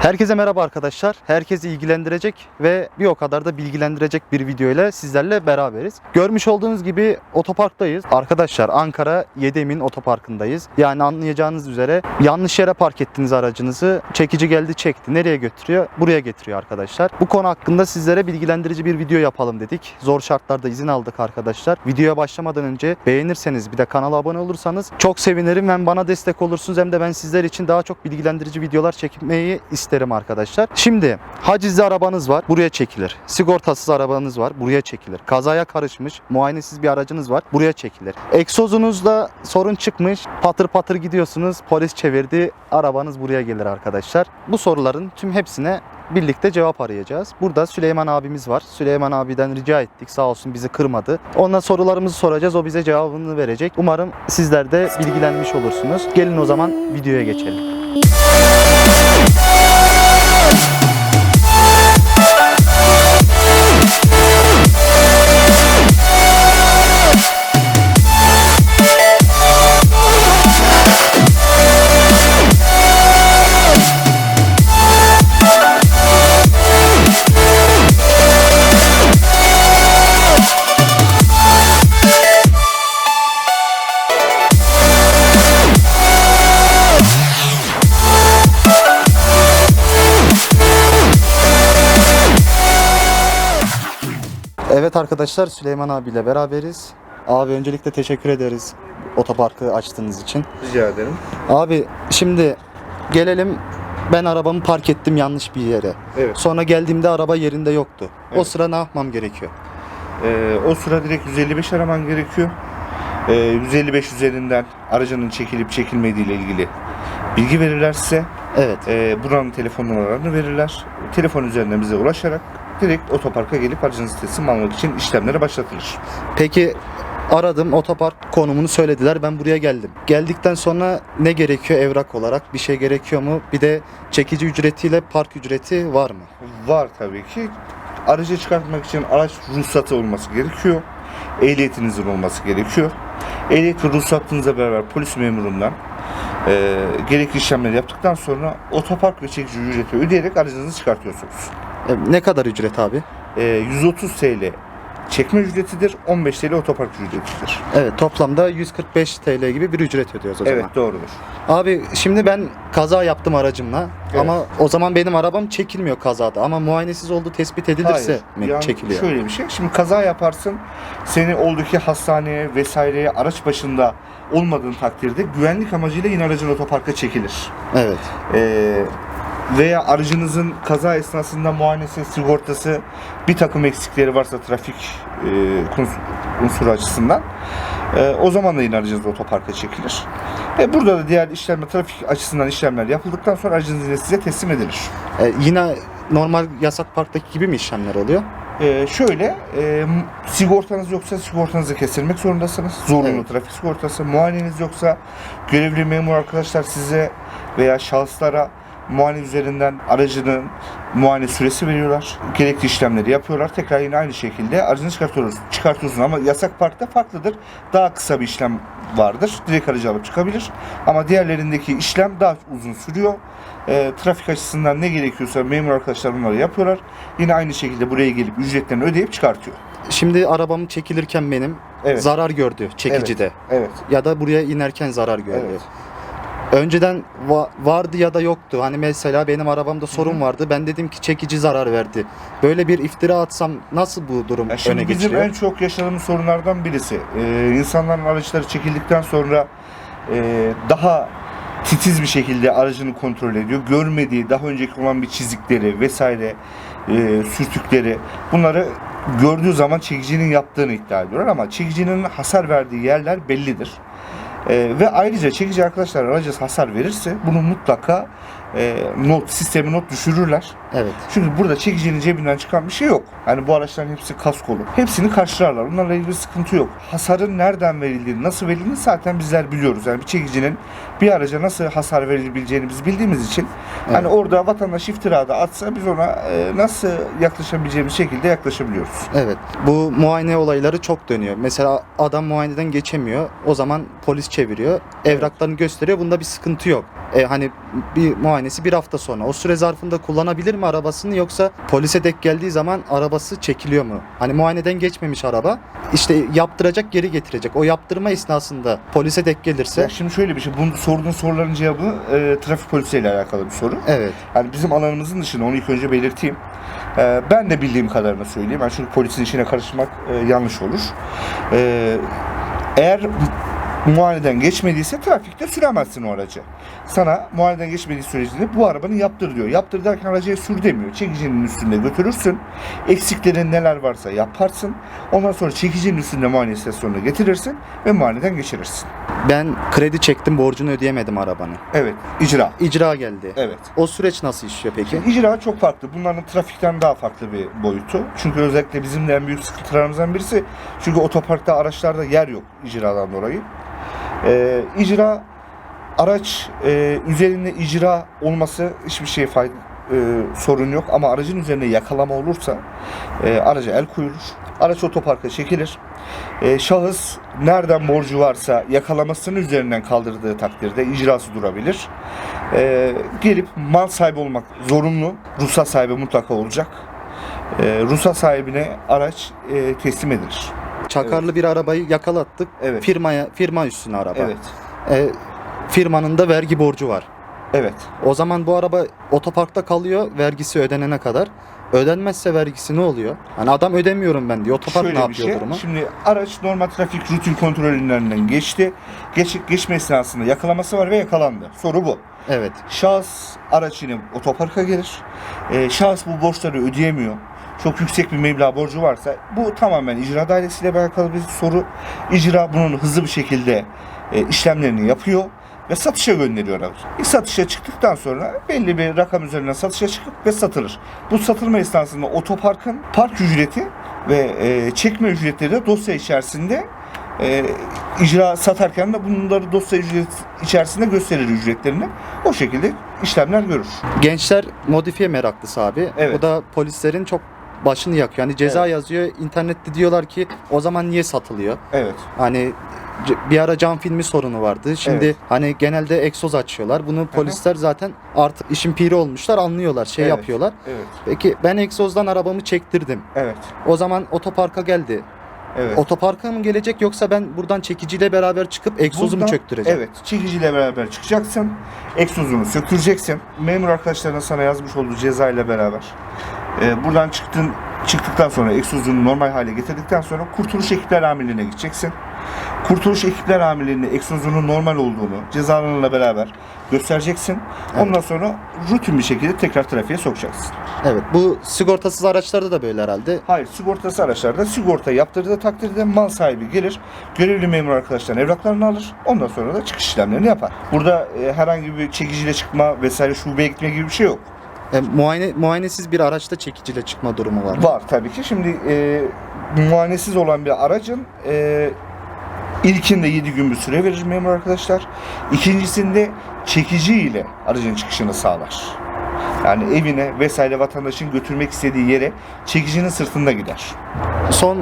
Herkese merhaba arkadaşlar. Herkesi ilgilendirecek ve bir o kadar da bilgilendirecek bir video ile sizlerle beraberiz. Görmüş olduğunuz gibi otoparktayız. Arkadaşlar Ankara Yedemin otoparkındayız. Yani anlayacağınız üzere yanlış yere park ettiniz aracınızı. Çekici geldi çekti. Nereye götürüyor? Buraya getiriyor arkadaşlar. Bu konu hakkında sizlere bilgilendirici bir video yapalım dedik. Zor şartlarda izin aldık arkadaşlar. Videoya başlamadan önce beğenirseniz bir de kanala abone olursanız çok sevinirim. Hem bana destek olursunuz hem de ben sizler için daha çok bilgilendirici videolar çekmeyi isterim arkadaşlar. Şimdi hacizli arabanız var buraya çekilir. Sigortasız arabanız var buraya çekilir. Kazaya karışmış muayenesiz bir aracınız var buraya çekilir. Egzozunuzda sorun çıkmış patır patır gidiyorsunuz polis çevirdi arabanız buraya gelir arkadaşlar. Bu soruların tüm hepsine birlikte cevap arayacağız. Burada Süleyman abimiz var. Süleyman abiden rica ettik sağ olsun bizi kırmadı. Ona sorularımızı soracağız o bize cevabını verecek. Umarım sizler de bilgilenmiş olursunuz. Gelin o zaman videoya geçelim. Yes! Evet arkadaşlar Süleyman abiyle beraberiz. Abi öncelikle teşekkür ederiz otoparkı açtığınız için. Rica ederim. Abi şimdi gelelim ben arabamı park ettim yanlış bir yere. Evet. Sonra geldiğimde araba yerinde yoktu. O Evet. sıra ne yapmam gerekiyor? Ee, o sıra direkt 155 araman gerekiyor. Ee, 155 üzerinden aracının çekilip çekilmediği ile ilgili bilgi verirler size. Evet. Ee, buranın telefon numaralarını verirler. Telefon üzerinden bize ulaşarak direkt otoparka gelip aracınızı teslim almak için işlemlere başlatılır. Peki aradım otopark konumunu söylediler ben buraya geldim. Geldikten sonra ne gerekiyor evrak olarak bir şey gerekiyor mu? Bir de çekici ücretiyle park ücreti var mı? Var tabii ki. Aracı çıkartmak için araç ruhsatı olması gerekiyor. Ehliyetinizin olması gerekiyor. Ehliyet ve ruhsatınızla beraber polis memurundan e, gerekli işlemleri yaptıktan sonra otopark ve çekici ücreti ödeyerek aracınızı çıkartıyorsunuz. E, Ne kadar ücret abi? E, 130 TL çekme ücretidir, 15 TL otopark ücretidir. Evet toplamda 145 TL gibi bir ücret ödüyoruz o zaman. Evet doğrudur. Abi şimdi ben kaza yaptım aracımla Evet. ama o zaman benim arabam çekilmiyor kazada ama muayenesiz olduğu tespit edilirse mi yani çekiliyor? Şöyle bir şey. Şimdi kaza yaparsın. Seni oldaki hastaneye vesaireye araç başında olmadığın takdirde güvenlik amacıyla yine aracın otoparka çekilir. Evet. Ee, veya aracınızın kaza esnasında muayenesi, sigortası bir takım eksikleri varsa trafik e, unsuru açısından e, o zaman da yine aracınız otoparka çekilir. E, burada da diğer işlemler, trafik açısından işlemler yapıldıktan sonra aracınız yine size teslim edilir. E, yine normal yasak parktaki gibi mi işlemler oluyor? Ee, şöyle, e, sigortanız yoksa sigortanızı kestirmek zorundasınız. Zorunlu Evet. trafik sigortası. Muayeneniz yoksa görevli memur arkadaşlar size veya şahıslara muayene üzerinden aracının muayene süresi veriyorlar. Gerekli işlemleri yapıyorlar. Tekrar yine aynı şekilde aracını çıkartıyoruz. Çıkartıyorsunuz ama yasak parkta farklıdır. Daha kısa bir işlem vardır. Direkt aracı alıp çıkabilir. Ama diğerlerindeki işlem daha uzun sürüyor. E, trafik açısından ne gerekiyorsa memur arkadaşlar bunları yapıyorlar. Yine aynı şekilde buraya gelip ücretlerini ödeyip çıkartıyor. Şimdi arabam çekilirken benim Evet. zarar gördü çekicide Evet. ya da buraya inerken zarar gördü. Evet. Önceden va- vardı ya da yoktu. Hani mesela benim arabamda sorun vardı. Ben dedim ki çekici zarar verdi. Böyle bir iftira atsam nasıl bu durum Ya şimdi öne bizim en çok yaşadığımız sorunlardan birisi. Ee, insanların araçları çekildikten sonra e, daha titiz bir şekilde aracını kontrol ediyor. Görmediği daha önceki olan bir çizikleri vesaire e, sürtükleri bunları gördüğü zaman çekicinin yaptığını iddia ediyorlar ama çekicinin hasar verdiği yerler bellidir. E, ve ayrıca çekici arkadaşlar aracı hasar verirse bunu mutlaka e, not sistemi not düşürürler. Evet. Çünkü burada çekicinin cebinden çıkan bir şey yok. Hani bu araçların hepsi kaskolu. Hepsini karşılarlar. Onlarla ilgili sıkıntı yok. Hasarın nereden verildiğini, nasıl verildiğini zaten bizler biliyoruz. Yani bir çekicinin bir araca nasıl hasar verilebileceğini biz bildiğimiz için hani orada vatandaş iftirada atsa biz ona e, nasıl yaklaşabileceğimiz şekilde yaklaşabiliyoruz. Evet. Bu muayene olayları çok dönüyor. Mesela adam muayeneden geçemiyor. O zaman polis çeviriyor. Evraklarını gösteriyor. Bunda bir sıkıntı yok. E, hani bir muayenesi bir hafta sonra. O süre zarfında kullanabilir mi arabasını yoksa polise dek geldiği zaman arabası çekiliyor mu? Hani muayeneden geçmemiş araba. İşte yaptıracak geri getirecek. O yaptırma esnasında polise dek gelirse Ya şimdi şöyle bir şey, bu sorduğun soruların cevabı e, trafik polisiyle alakalı bir soru. evet. Yani bizim alanımızın dışında onu ilk önce belirteyim. Ee, ben de bildiğim kadarını söyleyeyim. Yani çünkü polisin işine karışmak e, yanlış olur. Ee, eğer muayeneden geçmediyse trafikte süremezsin o aracı. Sana muayeneden geçmediği sürecinde bu arabanı yaptır diyor. Yaptır derken aracıya sür demiyor. Çekicinin üstünde götürürsün. Eksiklerin neler varsa yaparsın. Ondan sonra çekicinin üstünde muayene istasyonuna getirirsin ve muayeneden geçirirsin. Ben kredi çektim borcunu ödeyemedim arabanın. Evet, icra. İcra geldi. Evet. O süreç nasıl işliyor peki? İcra çok farklı. Bunların trafikten daha farklı bir boyutu. Çünkü özellikle bizim de en büyük sıkıntılarımızdan birisi çünkü otoparkta araçlarda yer yok icradan dolayı. Ee, icra araç e, üzerinde icra olması hiçbir şey fayda e, sorun yok ama aracın üzerinde yakalama olursa e, araca el koyulur. Araç otoparka çekilir. E, şahıs nereden borcu varsa yakalamasının üzerinden kaldırdığı takdirde icrası durabilir. E, gelip mal sahibi olmak zorunlu. Ruhsat sahibi mutlaka olacak. E, ruhsat sahibine araç e, teslim edilir. Çakarlı bir arabayı yakalattık. Evet. Firmaya firma üstüne araba. Evet. E, firmanın da vergi borcu var. Evet. O zaman bu araba otoparkta kalıyor vergisi ödenene kadar. Ödenmezse vergisi ne oluyor? Hani adam ödemiyorum ben diyor. Otopark Şöyle ne yapıyor şey. durumu? Şimdi araç normal trafik rutin kontrollerinden geçti. Geç, geçme esnasında yakalaması var ve yakalandı. Soru bu. Evet. Şahıs araç yine otoparka gelir. Ee, şahıs bu borçları ödeyemiyor. Çok yüksek bir meblağ borcu varsa bu tamamen icra dairesiyle alakalı bir soru. İcra bunun hızlı bir şekilde e, işlemlerini yapıyor ve satışa gönderiyor aracı. E, satışa çıktıktan sonra belli bir rakam üzerinden satışa çıkıp ve satılır. Bu satılma esnasında otoparkın park ücreti ve e, çekme ücretleri de dosya içerisinde e, icra satarken de bunları dosya ücret içerisinde gösterir ücretlerini. O şekilde işlemler görür. Gençler modifiye meraklısı abi. Evet. Bu da polislerin çok başını yakıyor. Hani ceza yazıyor. internette diyorlar ki o zaman niye satılıyor? Evet. Hani bir ara cam filmi sorunu vardı. Şimdi Evet. hani genelde egzoz açıyorlar. Bunu polisler zaten artık işin piri olmuşlar, anlıyorlar, şey Evet. yapıyorlar. Evet. Peki ben egzozdan arabamı çektirdim. Evet. O zaman otoparka geldi. Evet. Otoparka mı gelecek yoksa ben buradan çekiciyle beraber çıkıp egzozumu Buradan- çöktüreceğim? Evet. Çekiciyle beraber çıkacaksın. Egzozunu söktüreceksin. Memur arkadaşlarına sana yazmış olduğu ceza ile beraber. Ee, buradan çıktın çıktıktan sonra egzozunu normal hale getirdikten sonra kurtuluş ekipler amirliğine gideceksin. Kurtuluş ekipler amirliğine egzozunun normal olduğunu cezalarla beraber göstereceksin. Ondan sonra rutin bir şekilde tekrar trafiğe sokacaksın. Evet. Bu sigortasız araçlarda da böyle herhalde. Hayır, sigortası araçlarda sigorta yaptırdığı takdirde mal sahibi gelir, görevli memur arkadaşların evraklarını alır, ondan sonra da çıkış işlemlerini yapar. Burada e, herhangi bir çekiciyle çıkma vesaire şubeye gitme gibi bir şey yok. E, muayene muayenesiz bir araçta çekiciyle çıkma durumu var. Var tabii ki. Şimdi e, muayenesiz olan bir aracın e, ilkinde 7 gün bir süre verir memur arkadaşlar. İkincisinde çekici ile aracın çıkışını sağlar. Yani evine vesaire vatandaşın götürmek istediği yere çekicinin sırtında gider. Son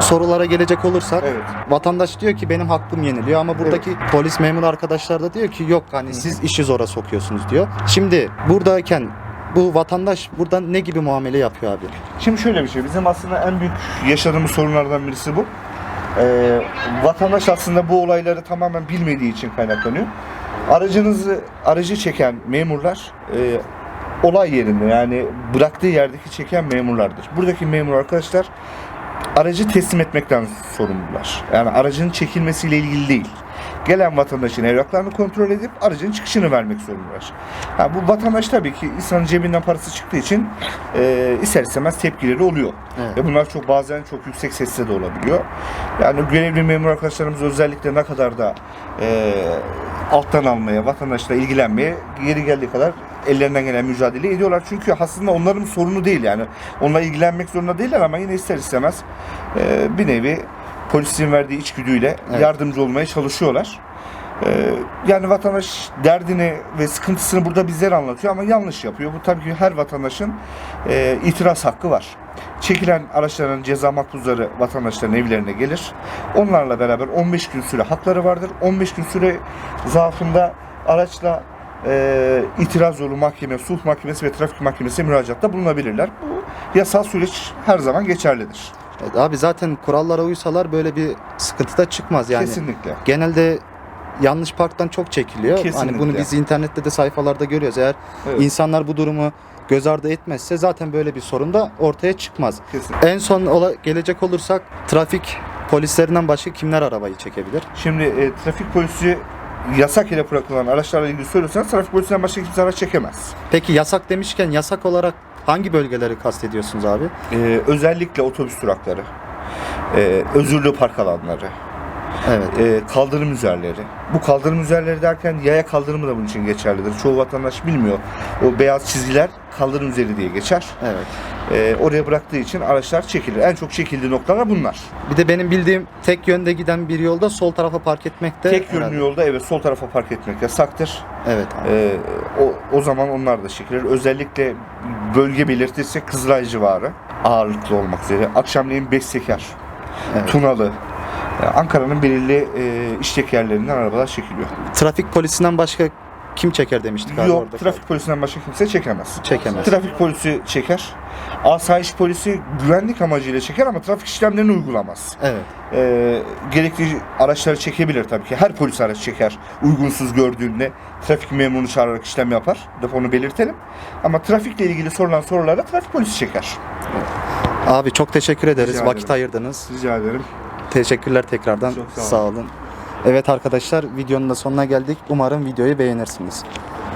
sorulara gelecek olursak Evet. vatandaş diyor ki benim hakkım yeniliyor ama buradaki polis memur arkadaşlar da diyor ki yok hani siz işi zora sokuyorsunuz diyor. Şimdi buradayken bu vatandaş buradan ne gibi muamele yapıyor abi? Şimdi şöyle bir şey, bizim aslında en büyük yaşadığımız sorunlardan birisi bu. Ee, vatandaş aslında bu olayları tamamen bilmediği için kaynaklanıyor. Aracınızı, aracı çeken memurlar e, olay yerinde yani bıraktığı yerdeki çeken memurlardır. Buradaki memur arkadaşlar aracı teslim etmekten sorumlular. Yani aracın çekilmesiyle ilgili değil. Gelen vatandaşın evraklarını kontrol edip aracın çıkışını vermek zorundalar. Ha, bu vatandaş tabii ki insanın cebinden parası çıktığı için e, ister istemez tepkileri oluyor. Evet. Ve bunlar çok bazen çok yüksek sesle de olabiliyor. Yani görevli memur arkadaşlarımız özellikle ne kadar da e, alttan almaya, vatandaşla ilgilenmeye yeri geldiği kadar ellerinden gelen mücadele ediyorlar. Çünkü aslında onların sorunu değil yani. Onunla ilgilenmek zorunda değiller ama yine ister istemez e, bir nevi polisin verdiği içgüdüyle Evet. yardımcı olmaya çalışıyorlar. E, yani vatandaş derdini ve sıkıntısını burada bizlere anlatıyor ama yanlış yapıyor. Bu tabii ki her vatandaşın e, itiraz hakkı var. Çekilen araçların ceza makbuzları vatandaşların evlerine gelir. Onlarla beraber 15 gün süre hakları vardır. 15 gün süre zarfında araçla e, itiraz yolu mahkeme, sulh mahkemesi ve trafik mahkemesine müracaatta bulunabilirler. Bu yasal süreç her zaman geçerlidir. Evet, abi zaten kurallara uysalar böyle bir sıkıntı da çıkmaz yani. Kesinlikle. Genelde yanlış parktan çok çekiliyor. Hani Kesinlikle. bunu biz internette de sayfalarda görüyoruz. Eğer Evet. insanlar bu durumu göz ardı etmezse zaten böyle bir sorun da ortaya çıkmaz. Kesin. En son ola- gelecek olursak trafik polislerinden başka kimler arabayı çekebilir? Şimdi e, trafik polisi yasak ile bırakılan araçlarla ilgili söylüyorsanız trafik polisinden başka kimse araç çekemez. Peki yasak demişken yasak olarak hangi bölgeleri kastediyorsunuz abi? E, özellikle otobüs durakları, e, özürlü park alanları, Evet. e, kaldırım üzerleri. Bu kaldırım üzerleri derken yaya kaldırımı da bunun için geçerlidir. Çoğu vatandaş bilmiyor. O beyaz çizgiler kaldırım üzeri diye geçer. Evet. E, oraya bıraktığı için araçlar çekilir. En çok çekildiği noktalar bunlar. Bir de benim bildiğim tek yönde giden bir yolda sol tarafa park etmek de Tek yönlü yolda evet sol tarafa park etmek yasaktır. Evet abi. E, o, o zaman onlar da çekilir. Özellikle bölge belirtirse Kızılay civarı ağırlıklı olmak üzere. Akşamleyin Bestekar, Evet. Tunalı, e, Ankara'nın belirli e, işlek yerlerinden arabalar çekiliyor. Trafik polisinden başka kim çeker demiştik abi Yok orada. trafik polisinden başka kimse çekemez. Çekemez. Trafik polisi çeker. Asayiş polisi güvenlik amacıyla çeker ama trafik işlemlerini uygulamaz. Evet. Ee, gerekli araçları çekebilir tabii ki. Her polis araç çeker. Uygunsuz gördüğünde trafik memurunu çağırarak işlem yapar. Depo onu belirtelim. Ama trafikle ilgili sorulan sorulara trafik polisi çeker. Abi çok teşekkür ederiz. Rica Vakit ederim. ayırdınız. Rica ederim. Teşekkürler tekrardan. Çok sağ olun. sağ olun. Evet arkadaşlar videonun da sonuna geldik. Umarım videoyu beğenirsiniz.